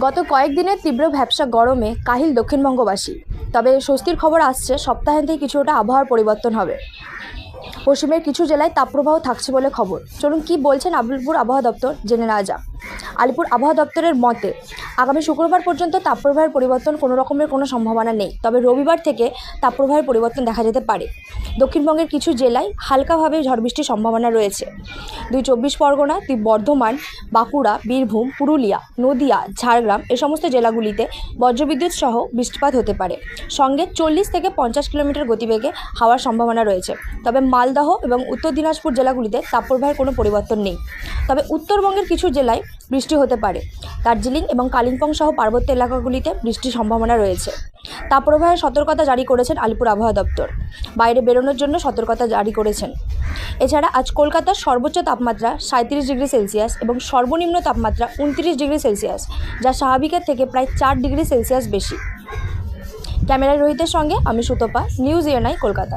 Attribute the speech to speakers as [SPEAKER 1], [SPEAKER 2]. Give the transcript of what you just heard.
[SPEAKER 1] গত কয়েকদিনের তীব্র ভ্যাবসা গরমে কাহিল দক্ষিণবঙ্গবাসী। তবে স্বস্তির খবর আসছে সপ্তাহান্তেই কিছুটা আবহাওয়ার পরিবর্তন হবে। পশ্চিমের কিছু জেলায় তাপপ্রবাহ থাকছে বলে খবর। চলুন কি বলছেন আলিপুর আবহাওয়া দপ্তর জেনে নেওয়া যাক। আলিপুর আবহাওয়া দপ্তরের মতে, আগামী শুক্রবার পর্যন্ত তাপপ্রবাহের পরিবর্তন কোনো রকমের কোনো সম্ভাবনা নেই। তবে রবিবার থেকে তাপপ্রবাহের পরিবর্তন দেখা যেতে পারে। দক্ষিণবঙ্গের কিছু জেলায় হালকাভাবে ঝড় বৃষ্টির সম্ভাবনা রয়েছে। দুই চব্বিশ পরগনা, দুই বর্ধমান, বাঁকুড়া, বীরভূম, পুরুলিয়া, নদিয়া, ঝাড়গ্রাম এ সমস্ত জেলাগুলিতে বজ্রবিদ্যুৎ সহ বৃষ্টিপাত হতে পারে। সঙ্গে চল্লিশ থেকে পঞ্চাশ কিলোমিটার গতিবেগে হাওয়ার সম্ভাবনা রয়েছে। তবে মালদহ এবং উত্তর দিনাজপুর জেলাগুলিতে তাপপ্রবাহের কোনো পরিবর্তন নেই। তবে উত্তরবঙ্গের কিছু জেলায় বৃষ্টি হতে পারে। দার্জিলিং এবং কালিম্পং সহ পার্বত্য এলাকাগুলিতে বৃষ্টির সম্ভাবনা রয়েছে। তাপপ্রবাহের সতর্কতা জারি করেছেন আলিপুর আবহাওয়া দপ্তর। বাইরে বেরোনোর জন্য সতর্কতা জারি করেছেন। এছাড়া আজ কলকাতার সর্বোচ্চ তাপমাত্রা সাঁত্রিশ ডিগ্রি সেলসিয়াস এবং সর্বনিম্ন তাপমাত্রা উনত্রিশ ডিগ্রি সেলসিয়াস, যা স্বাভাবিকের থেকে প্রায় চার ডিগ্রি সেলসিয়াস বেশি। ক্যামেরায় রোহিতের সঙ্গে আমি সুতপা, নিউজ ইএনআই কলকাতা।